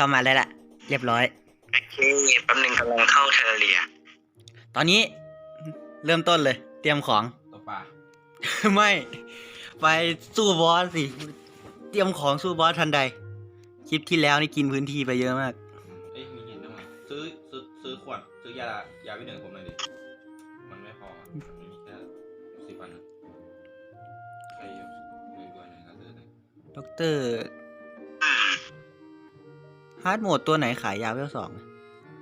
เข้ามาแล้วล่ะเรียบร้อย โอเคแป๊บนึงกำลังเข้าเทอร์เรีย ตอนนี้เริ่มต้นเลย เตรียมของตัวป่าไม่ ไปสู้บอสสิ เตรียมของสู้บอสทันใด คลิปที่แล้วนี่กินพื้นที่ไปเยอะมาก เอ้ยมีหินด้วยมั้ยซื้อซื้อซื้อขวดซื้อยายาวิหนึ่งผมหน่อยดิ มันไม่พอมันมีแค่สิบวันนะใครรวยรวยๆหน่อยก็ซื้อเลยด็อกเตอร์ ฮาร์ดโหมดตัวไหนขายยาวเวลสอง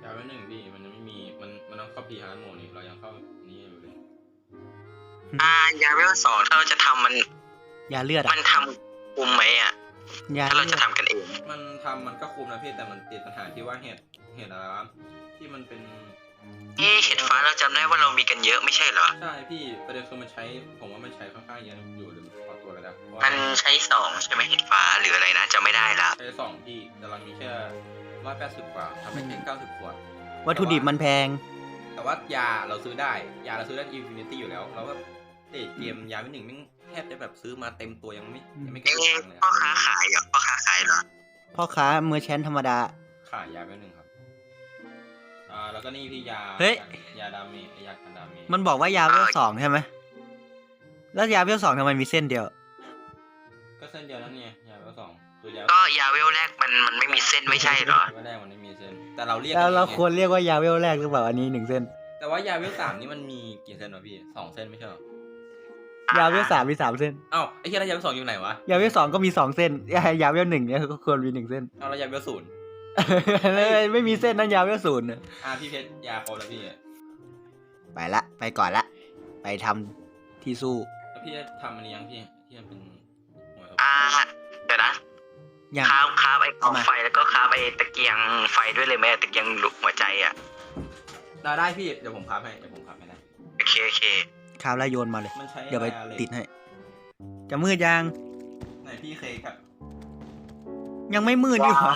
ยาวิหนึ่งพี่มันยังไม่มีมันมันต้องเข้าพีฮาร์ดโหมดนี่เรายังเข้านี่อยู่เลยอ่ายาเวลสองถ้าเราจะทำมันยาเลือดมัอะนทำคุมไหมอะยาถ้าเราเลือจะดทำกันเอง มันทำมันก็คุมนะพี่แต่มันติดปัญหาที่ว่าเหตุเหตุอะไรวะที่มันเป็นเอ๊ะเห็ดฟ้าเราจำได้ว่าเรามีกันเยอะไม่ใช่เหรอ ใช่พี่ประเด็นคือมันใช้ผมว่ามันใช้ค่อนข้างเยอะ มันใช้สองใช่ไหมเห็ดฟ้าหรืออะไรนะจำไม่ได้ละใช้สองที่แต่เรามีแค่ร้อยแปดสิบกว่าทำเป็นแค่เก้าสิบขวดวัตถุดิบมันแพง แต่ว่ายาเราซื้อได้ ยาเราซื้อได้อินฟินิตี้อยู่แล้ว เราก็เตะเกมยาไม่หนึ่งแม่งแทบจะแบบซื้อมาเต็มตัวยังไม่ยังไม่เกิเอ๊ะนตังค์เลยพ่อค้าขายเหรอพ่อค้าขายเหรอพ่อค้าเมอร์แชนธรรมดาขายยาไม่หนึ่งครับอ่าแล้วก็นี่พี่ยาเฮ้ยยาดาเมจยากันดาเมจมันบอกว่ายาเวลสองใช่ไหมแล้วยาเวลสองทำไมมีเส้นเดียวก็ เส้นเดียวนั่นไงยาเบอร์สองคือยาก็ยาเวลแรกมันมันไม่มีเส้นไม่ใช่เหรอไม่ได้มันไม่มีเส้น แต่เราเรียกแล้วเราองไงควรเรียกว่ายาเวลแรกหรือเปล่าอันนี้หนึ่งเส้น แต่ว่ายาเวลสามนี่มันมีกี่เส้นวะพี่สองเส้นไม่ใช่เหรอยาเวลสามมีสามเส้นเอ้าไอ้เหี้ยแล้วยาเวลสองอยู่ไหนวะยาเวลสองก็มีสองเส้นยายาเวลหนึ่งเนี่ยก็ควรมีหนึ่งเส้นเอาแล้วยาเวลศูนย์ไม่มีเส้นนั้นยาเวลศูนย์น่ะอ่าพี่เพชรยาครบแล้วพี่ไปละ ไปก่อนละ ไปทำที่สู้แล้วพี่จะทำอันนี้ยังพี่ที่มันเป็น ยังคาบคาบไอ้กองเอามาไฟแล้วก็คาบไอ้ตะเกียงไฟด้วยเลยไหมตะเกียงลุกหัวใจอะได้ได้พี่เดี๋ยวผมพับให้เดี๋ยวผมพับให้ได้โอเคโอเคคราวแล้วโยนมาเลยมันใช้เดี๋ยวไปอะรติดให้ จะมืดยังไหนพี่เคยกับ ยังไม่มืดดีกว่า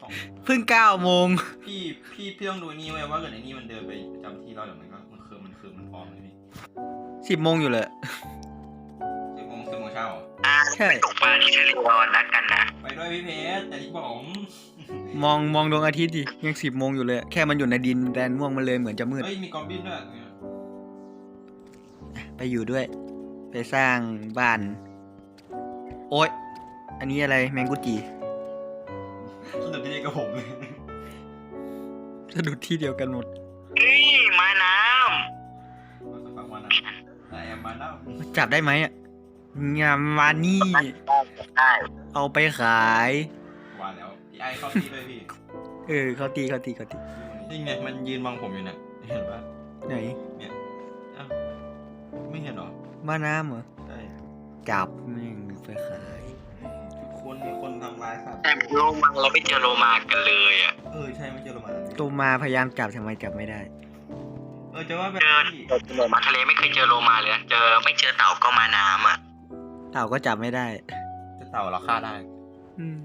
ของเพิ่งเก้าโมงพี่พี่พี่ต้องดูนี่ไว้ว่าเกิดไอ้นี่มันเดินไปประจำที่เราเดี๋ยวมันก็มันคือมันคือมันพร้อมเลยพี่สิบโมงอยู่เลยสิบโมงสิบโมงเช้าเหรออ่าใช่ไปตกปลาที่ทะเลรอนนัดกันนะ ไปด้วยพี่เพชรแต่ที่ผมมองมองดวงอาทิตย์ดิยังสิบโมงอยู่เลยแค่มันอยู่ในดินแดนม่วงมันเลยเหมือนจะมืดเฮ้ยมีกอบบินด้วยเนี่ยไปอยู่ด้วย ไปสร้างบ้าน โอ๊ย อันนี้อะไรแมงกุจีสนุกที่นี่กับผมเลยสะดุดที่เดียวกันหมดเฮ้ยมาน้มาสักพักวันนะแต่แอมมาแล้วจับได้ไหมอะงามมานี่ำได้ เอาไปขายวันแล้วพี่ไอเข้าที่ด้วยพี่เออเขาตีเขาตีเขาตี นี่ไงมันยืนมองผมอยู่เนี่ยเห็นปะไหนอ้าวไม่เห็นเหรอบ้านน้ำเหรอ ใช่จับแม่งไปขาย คนมีคนทำร้ายสัตว์แต่โลมาเราไม่เจอโลมากันเลยอะ เออใช่ไม่เจอโรมาตัวมาพยายามจับทำไมจับไม่ได้ เออจะว่าแบบเจอพี่เจอโลมาทะเลไม่เคยเจอโลมาเลยนะเจอไม่เจอเต่าก็มาน้ำอะ เต่าก็จับไม่ได้จะ เต่าเราฆ่าได้ อืม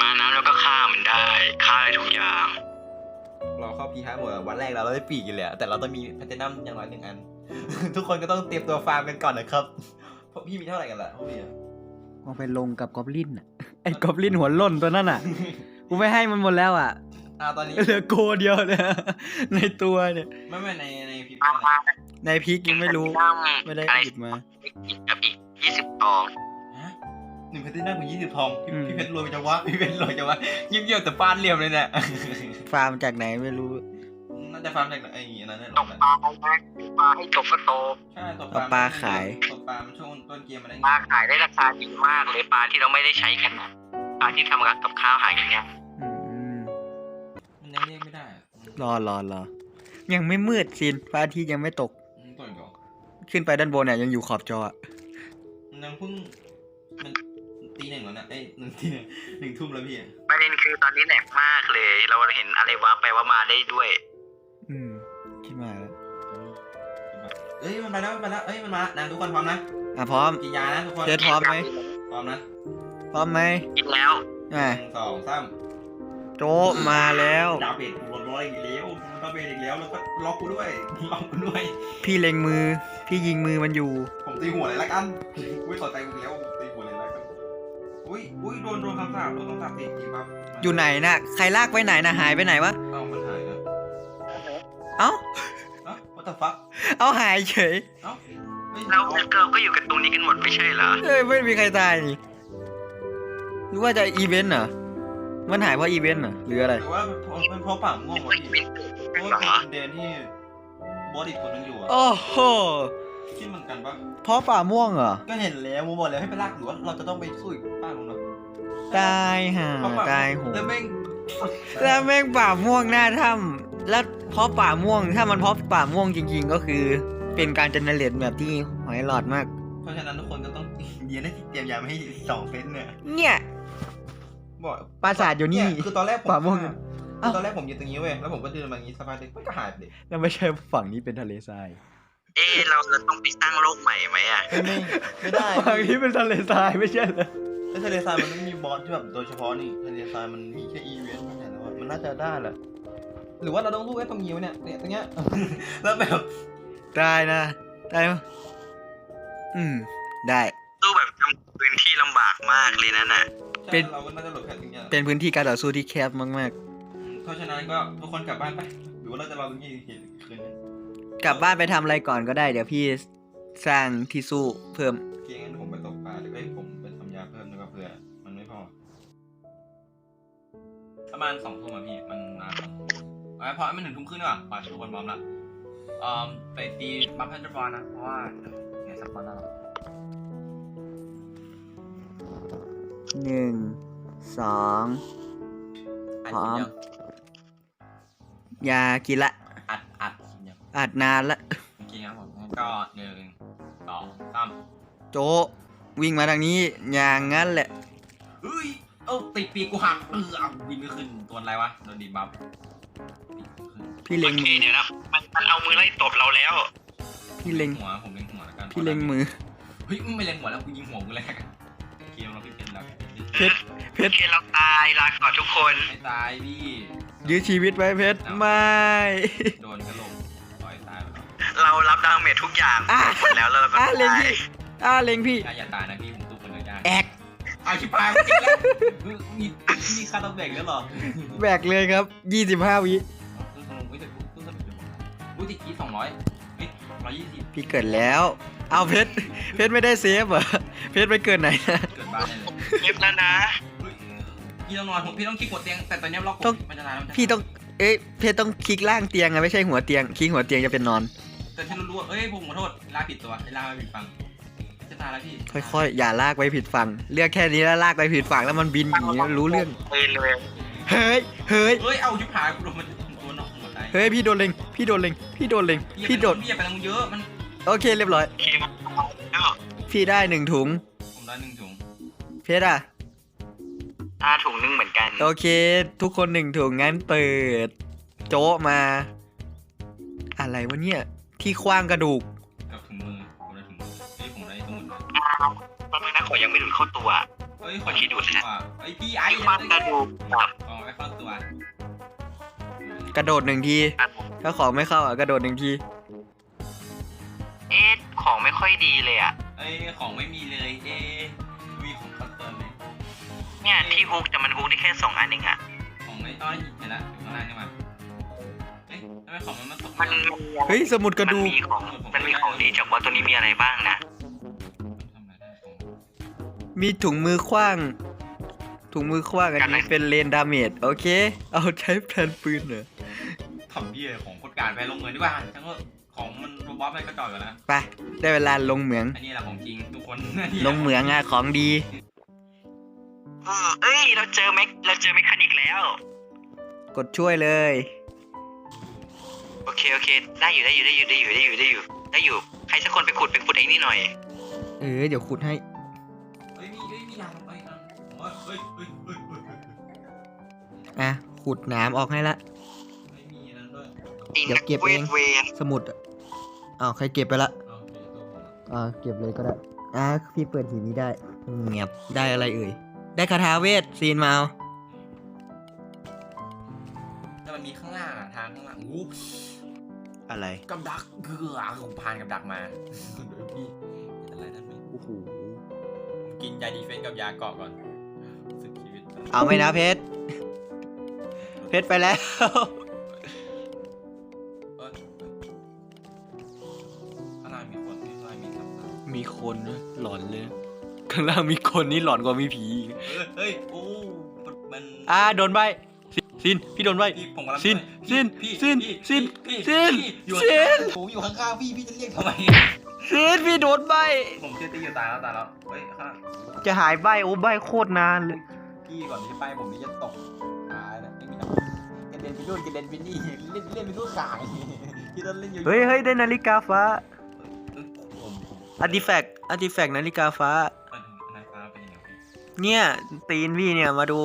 มาน้ำแล้วก็ฆ่ามันได้ฆ่าได้ทุกอย่าง เราเข้าพีฮาร์หมดอะวันแรกเราได้ปีกกันเลยอะแต่เราต้องมีแพลตินัมอย่างน้อยหนึ่งอัน ทุกคนก็ต้องเตรียมตัวฟาร์มกันก่อนนะครับเพราะพี่มีเท่าไหร่กันล่ะพวกพี่อะมองไปลงกับกอบลินอะไอ้กอบลินหัวล่นตัวนั่นอะกูไม่ให้มันหมดแล้วอะอ่าตอนนี้เหลือโกเดียวเลยในตัวเนี่ยไม่ไม่ในในพีมาพาร์มาในพริกยังไม่รู้ ไม่ได้อะไรหยิบมาอีกกับอีกยี่สิบทองฮะ หนึ่งแพลตินัมกับยี่สิบทองพี่อืม พี่เพชรรวยไปจังวะพี่เพชรรวยจังวะเยี่ยมเยี่ยมแต่ฟาดเหลี่ยมเลยเนี่ย ฟาร์มจากไหนไม่รู้น่าจะฟาร์มจากไหนไอ้อย่างนั้นเนี่ยตกปลาไหมปลาให้จบก็โตใช่ตกเอาปลาขาย ตกปลามันช่วงต้นเกมมันได้ปลาขายได้ราคาดีมากเลยปลาที่เราไม่ได้ใช้กันนะปลาที่ทำกับข้าวหาอย่างเงี้ยอืมมันยังเรียกไม่ได้อะรอรอรอยังไม่มืดสินพระอาทิตย์ยังไม่ตกอืมต้นก่อนขึ้นไปด้านบนเนี่ยยังอยู่ขอบจออะมันยังเพิ่งมันตี หนึ่งแล้วนะเอ้ยหนึ่งตีหนึ่งหนึ่งทุ่มแล้วพี่อะประเด็นคือตอนนี้แหลกมากเลย เราเห็นอะไรวะไปว่ามาได้ด้วย อืมคิดมาแล้วเอ้ยมันมาแล้วมันมาแล้วเอ้ยมันมาแล้วนะทุกคนพร้อมนะอะพร้อม กินยานะทุกคนเจอพร้อมไหมพร้อมนะพร้อมไหมกินแล้วอะหนึ่งสองสามโจะมาแล้วดาวเบดกูร้อยอีกแล้วดาวเบดอีกแล้วแล้วก็ล็อกกูด้วยล็อกกูด้วย พี่เล็งมือ พี่ยิงมือมันอยู่ ผมตีหัวเลยละกันไม่สนใจกูแล้ว อุ้ยอุ้ยโดนโดนคำสาปโดนคำสาปติดจริงปั๊บอยู่ไหนน่ะ ใครลากไปไหนน่ะหายไปไหนวะ เอ้ามันหายนะเอ้า เอ้า what the fuck เอาหายเฉยเอ้าฮ้ยเราเราก็อยู่กันตรงนี้กันหมดไม่ใช่เหรอ เอ้ยไม่มีใครตายนี่หรือว่าจะอีเวนต์เหรอ มันหายเพราะอีเวนต์เหรอหรืออะไร หรือว่ามันเพราะมันเพราะป่าม่วงวะพี่เพราะว่าเป็นเดนที่บอสอีกคนนึงอยู่อะ โอ้โห คิดเหมือนกันปะเพราะป่าม่วงเหรอ ก็เห็นแล้วมูบอกแล้วให้ไปลากหรือว่าเราจะต้องไปสู้อีกป้ามึงเนาะตายห่าเพราะป่ตายโหแล้วแม่งแล้วแม่งป่าม่วงหน้าถ้ำแล้วเพราะป่าม่วงถ้ามันเพราะป่าม่วงจริง ๆ ก็คือ เป็นการเจเนเรตแบบที่หอยหลอดมาก เพราะฉะนั้นทุกคนก็ต้องเรียนให้เตรียมยามาให้สองเฟสเนี่ยเนี่ยบอกปราสาทอยู่นี่เคือตอนแรกผมป่าม่วง คือตอนแรกผมยืนตรงนี้เว้ยแล้วผมก็เดินมาอย่างนี้สักพักหนึงมันก็หายไปเลย แล้วไม่ใช่ฝั่งนี้เป็นทะเลทราย เอ๊ะเราจะต้องไปสร้างโลกใหม่ไหมอะไม่ไม่ไม่ได้ฝั่งนี้เป็นทะเลทรายไม่ใช่เหรอแล้วทะเลทรายมันไม่มีบอสที่แบบโดยเฉพาะนี่ทะเลทรายมันมีแค่อีเวนต์เท่านั้นแล้วอะมันน่าจะได้แหละหรือว่าเราต้องสู้ไอ้ตรงนี้วะเนี่ยเนี่ยตรงเนี้ยแล้วแบบได้นะ ได้ปะอืม ได้ตู้แบบทำพื้นที่ลำบากมากเลยนั่นน่ะเป็นเราก็น่าจะหลบแค่ตรงเนี้ยเป็นพื้นที่การต่อสู้ที่แคบมากเพราะฉะนั้นก็ทุกคนกลับบ้านไปหรือว่าเราจะรอตรงนี้อีกคืนนึงๆ กลับบ้านไปทำอะไรก่อนก็ได้ เดี๋ยวพี่สร้างที่สู้เพิ่มโอเคงั้นผมไปตกปลาเดี๋ยวให้ผมไปทำยาเพิ่มนะครับเผื่อมันไม่พอ ประมาณสองทุ่มอะพี่ มันนานแล้วเอาพอให้มันหนึ่งทุ่มครึ่งดีกว่าป่าทุกคนพร้อมละเอ่อไปตีบัฟพันธุ์บอลนะ เพราะว่าเดี๋ยวสปอนเซอร์หนึ่ง สองอัดพร้อมยังยากินละ อัดอัดคลิปยัง อัดนานละโอเคครับผมงั้นก็หนึ่งสองสามโจวิ่งมาทางนี้อย่างงั้นแหละเฮ้ยเอ้าติดปีกกูหักเออเอาบินไม่ขึ้นตัวอะไรวะโดนดีบัฟปีกไม่ขึ้นพี่เล็งโอเคมือเดี๋ยวนะมันมันเอามือไล่ตบเราแล้วพี่เล็งหัวผมเล็งหัวแล้วกันพี่เล็งมือเฮ้ยไม่เล็งหัวแล้วกูยิงหัวกูแรกเกมเราพี่เป็นแล้วเพชรเพโอชรเคเราตายลาก่อนทุกคนไม่ตายพี่ยื้อชีวิตไว้เพชรไม่โดนกระโหลก เรารับดาเมจทุกอย่างอะหมดแล้วแล้วเราก็อะเล็งตายพี่ อ่าเล็งพี่ อย่าอย่าตายนะพี่ผมตู้คนเดียวยากแอกเอาชิบหายจริงแล้วมีมีคาร์ดแบกแล้วเหรอแบกเลยครับยี่สิบห้าวิตู้สนุกไม่ถึงตู้สนุกอยู่อุ้ยติดกี้สองร้อยเฮ้ยร้อยยี่สิบพี่เกิดแล้ว เอาเพชร เพชรไม่ได้เซฟเหรอ เพชรไปเกิดไหนนะ เกิดบ้านได้เลยเก็บแล้วนะเฮ้ยพี่ต้องนอนผมพี่ต้องคลิกหัวเตียงแต่ตอนนี้ล็อกผมต้อง มันจะตายแล้วมันจะพี่ต้อง เอ๊ะ เพชรต้องคลิกล่างเตียงอะไม่ใช่หัวเตียง คลิกหัวเตียงจะเป็นนอน แต่ที่รู้ๆว่าเอ้ยผมขอโทษลากผิดตัวลากไปผิดฝั่งจะตายแล้วพี่ค่อยๆ อย่าลากไปผิดฝั่งเลือกแค่นี้แล้วลากไปผิดฝั่งแล้วมันบินหนีรู้เรื่อง ปืนเลยเฮ้ย เฮ้ย เฮ้ย เอาชิบหายกูโดนมันตัวหนอกหัวตายเฮ้ยพี่โดนเล็ง พี่โดนเล็ง พี่โดนเล็ง พี่โดดพี่อย่าไปทางมึงเยอะ มัน โอเคเรียบร้อยโอเคมาแล้วพี่ได้หนึ่งถุง ผมได้หนึ่งถุงเพชรอะห้าถุงนึงเหมือนกันโอเค ทุกคนหนึ่งถุงงั้นเปิด โจ๊ะมา อะไรวะเนี่ย ที่คว้างกระดูก กับถุงมือผมได้ถุงมือเฮ้ยผมได้ถุงมือแป๊บนึงนะขอยังไม่ดูดเข้าตัวเฮ้ยขอคิดดูนะว่าเฮ้ยพี่ไอ้ไอ้ความกระดูกครับอ๋อไม่เข้าตัวกระโดดหนึ่งที ถ้าของไม่เข้าอะกระโดดหนึ่งที เอ๊ะของไม่ค่อยดีเลยอะ เอ้ยของไม่มีเลย เอ๊ะมีของเข้าตัวไหมเนี่ยที่ฮุกแต่มันฮุกได้แค่สองอันเองอะของไม่ต้อยเห็นละอยู่ข้างล่างนี่มาเอ๊ะทำ ไมของมันมาตกมันเฮ้ยสมุดกระมันดูกมีของมันมีของดีจากว่าตัวนี้มีอะไรบ้างนะทำอะไรได้ของมีถุงมือคว้าง ถุงมือคว้างอันนี้เป็นเลนดาเมจโอเค เอาใช้แผนปืนเหรอทำเบี้ยของโคตรการไปลงเงินดีกว่าทั้งว่าของมันโรบอทมันก็จอดอยู่แล้ว ไปได้เวลาลงเหมือง อันนี้แหละของจริงทุกคนลงเหมืองอะของดี เออเอ้ย เราเจอแม็กเราเจอแมคคานิกแล้ว กดช่วยเลย โอเคโอเค ได้อยู่ได้อยู่ได้อยู่ได้อยู่ได้อยู่ได้อยู่ได้อยู่ ใครสักคนไปขุดไปขุดไอ้นี่หน่อย เออเดี๋ยวขุดให้ เฮ้ยมีเฮ้ยมียางเฮ้ยอะเฮ้ยเฮ้ยเฮ้ยเฮ้ยเฮ้ยอะขุดหน้ำออกให้ละ ไม่มีนั่นด้วยเดี๋ยวเก็บเองเวนสมุดอะอ้าวใครเก็บไปละเอาเดี๋ยวตัวผมอะอ่าเก็บเลยก็ได้ อ่าพี่เปิดหีบนี้ได้เงียบได้อะไรเอ่ย ได้คาถาเวทซีนมาเอาแต่มันมีข้างล่างอะทางข้างล่างอู้ อะไรกับดักเกลือผมผ่านกับดักมาเดี๋ยวพี่เห็นอะไรนั่นไหมโอ้โหผมกินยาดีเฟนส์กับยาเกาะก่อนเอาไหมนะเพชร เพชรไปแล้วเอ้ยข้างล่างมีคนที่ข้างล่างมีสัตว์มีคนนะหลอนเลย ข้างล่างมีคนนี่หลอนกว่ามีผีอีกเฮ้ยเฮ้ย โอ้มันมัน อ่าโดนใบซินซินพี่โดนใบพี่ผมกำลังสิ้นช่วย สิ้นพี่สิ้นพี่สิ้นพี่สิ้นพี่อยู่สิ้นผมอยู่ข้างๆพี่พี่จะเรียกทำไมซินพี่โดนใบผมเชื่อตีอยู่ตายแล้วตายแล้ว เฮ้ยข้างจะหายใบโอ้ใบโคตรนานเลยพี่ก่อนที่จะไปผมนี่จะตกตายนะไม่มีน้ำกระเด็นไปนู่นกระเด็นไปนี่เล่นเล่นไปนู่นขายพี่ต้องเล่นอยู่เฮ้ยเฮ้ยได้นาฬิกาฟ้าเอ้ยผมผมอาร์ติแฟกต์อาร์ติแฟกต์นาฬิกาฟ้ามันนายฟ้าเป็นยังไงพี่เนี่ยตีนพี่เนี่ยมาดู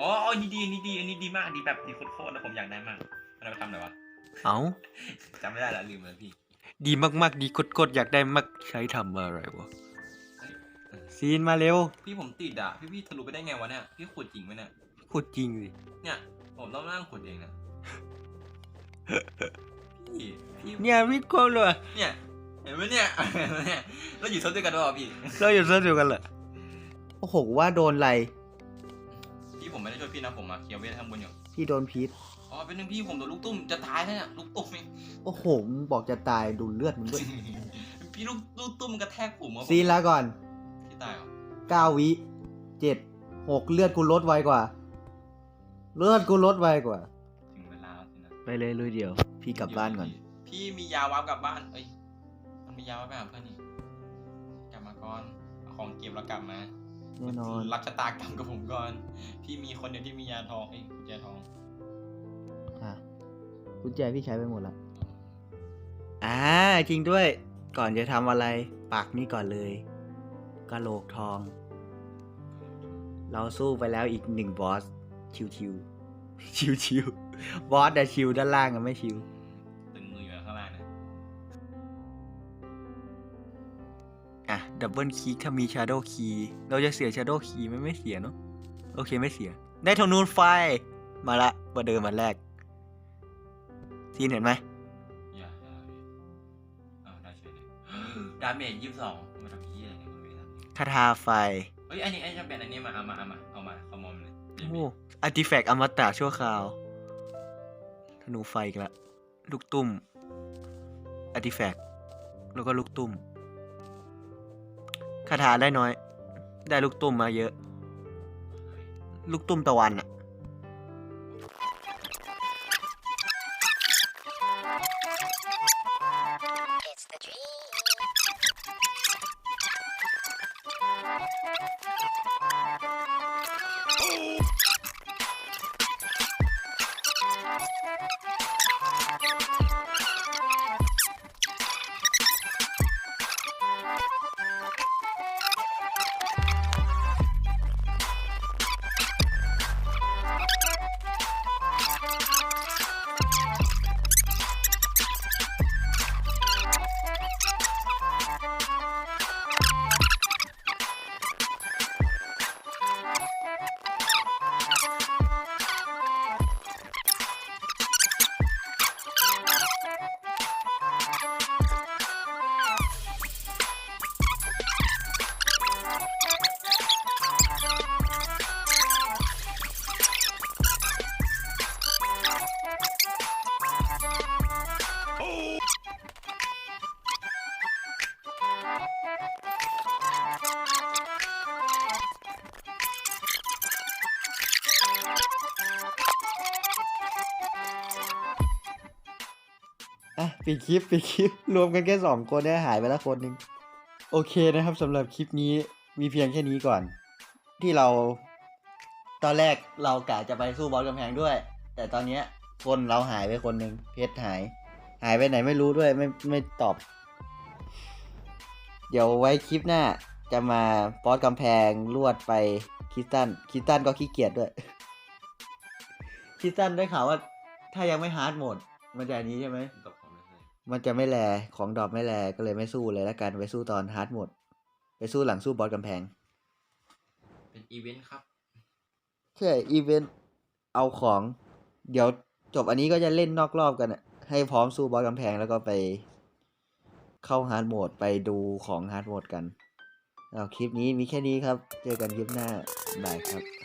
อ๋ออ๋อนี่ดีอันนี่ดีอันนี้ดีมากดีแบบดีโคตรๆนะผมอยากได้มากมันเอาไปทำอะไรวะเอาจำไม่ได้ละลืมเลยพี่ ดีมากๆ ดีกดๆอยากได้มากใช้ทำอะไรวะซีนมาเร็ว พี่ผมติดอะ พี่พี่ทะลุไปได้ไงวะเนี่ย พี่ขุดจริงไหมเนี่ยขุดจริงสิเนี่ย ผมต้องนั่งขุดเองนะพี่พี่เนี่ยพี่โกงเลยเนี่ยเห็นไหมเนี่ยเห็นไหมเนี่ยเราอยู่เซิร์ฟเดียวกันด้วยเหรอพี่ เราอยู่เซิร์ฟเดียวกันเหรอโอ้โหว่าโดนอะไร พี่ผมไม่ได้ช่วยพี่นะผมมาเคลียร์เวทข้างบนอยู่พี่โดนพิษอ๋อเป็นหนึ่งพี่ผมโดนลูกตุ้มจะตายแล้วเนี่ยลูกตุ้มนี่ โอ้โหมึงบอกจะตายดูเลือดมึงด้วย พี่ลูกลูกตุ้มมันกระแทกผมอะซีนละก่อนพี่ตายเหรอเก้าวิเจ็ดหกเลือดกูลดไวกว่า เลือดกูลดไวกว่า ถึงเวลาแล้วสินะไปเลยลุยเดียว พี่กลับบ้านก่อน พี่มียาวับกลับบ้าน เอ้ยมันมียาวับไปหาเพื่อนนี่กลับมาก่อนเอาของเก็บแล้วกลับมา แน่นอนรักชะตากรรมกับผมก่อน พี่มีคนเดียวที่มียาทองเอ้ยกุญแจทอง อะกุญแจพี่ใช้ไปหมดละอ่าจริงด้วย ก่อนจะทำอะไรปักนี่ก่อนเลยกะโหลกทอง เราสู้ไปแล้วอีกหนึ่งบอส ชิวชิวชิวชิวๆบอสแต่ชิวด้านล่างอะไม่ชิว ดับเบิลคีย์ถ้ามีชาร์โดคีย์เราจะเสียชาร์โดคีย์ไหม่ไม่เสียเนาะโอเคไม่เสีย ได้ธนูนไฟ มาละประเดิมมันแรกซีนเห็นไหมอย่าอย่าพี่อ้าวได้เฉยเลยดาเมจยี่สิบสองมาทำพี่อะไรเนี่ยมันไม่ทำคาถาไฟเฮ้ยอันนี้ไอ้จะเป็นอันนี้มาเอามาเอามาเอามาขโมยเลยโอ้อาร์ติแฟกต์อมตะชั่วคราวธนูไฟอีกละลูกตุ้มอาร์ติแฟกต์แล้วก็ลูกตุ้ม คาถาได้น้อย ได้ลูกตุ้มมาเยอะ ลูกตุ้มตะวันอะ ปิดคลิปปิดคลิป รวมกันแค่สองคนเนี่ยหายไปแล้วคนนึง โอเคนะครับสำหรับคลิปนี้มีเพียงแค่นี้ก่อน ที่เรา ตอนแรกเรากะจะไปสู้บอสกำแพงด้วย แต่ตอนเนี้ยคนเราหายไปคนหนึ่งเพชรหาย หายไปไหนไม่รู้ด้วยไม่ไม่ตอบ เดี๋ยวไว้คลิปหน้าจะมาบอสกำแพงลวดไปคิสตันคิสตันก็ขี้เกียจด้วยคิสตันได้ข่าวว่า ถ้ายังไม่ฮาร์ดโหมดมันจะอันนี้ใช่ไหมตบผ มไม่ใช่มันจะไม่แลของดรอปไม่แลก็เลยไม่สู้เลยละกันไปสู้ตอนฮาร์ดโหมด ไปสู้หลังสู้บอสกำแพง เป็นอีเวนต์ครับแค่อีเวนต์เอาของ เดี๋ยวจบอันนี้ก็จะเล่นนอกรอบกันอะให้พร้อมสู้บอสกำแพงแล้วก็ไป เข้าฮาร์ดโหมดไปดูของฮาร์ดโหมดกันเอาคลิปนี้มีแค่นี้ครับ เจอกันคลิปหน้าบายครับ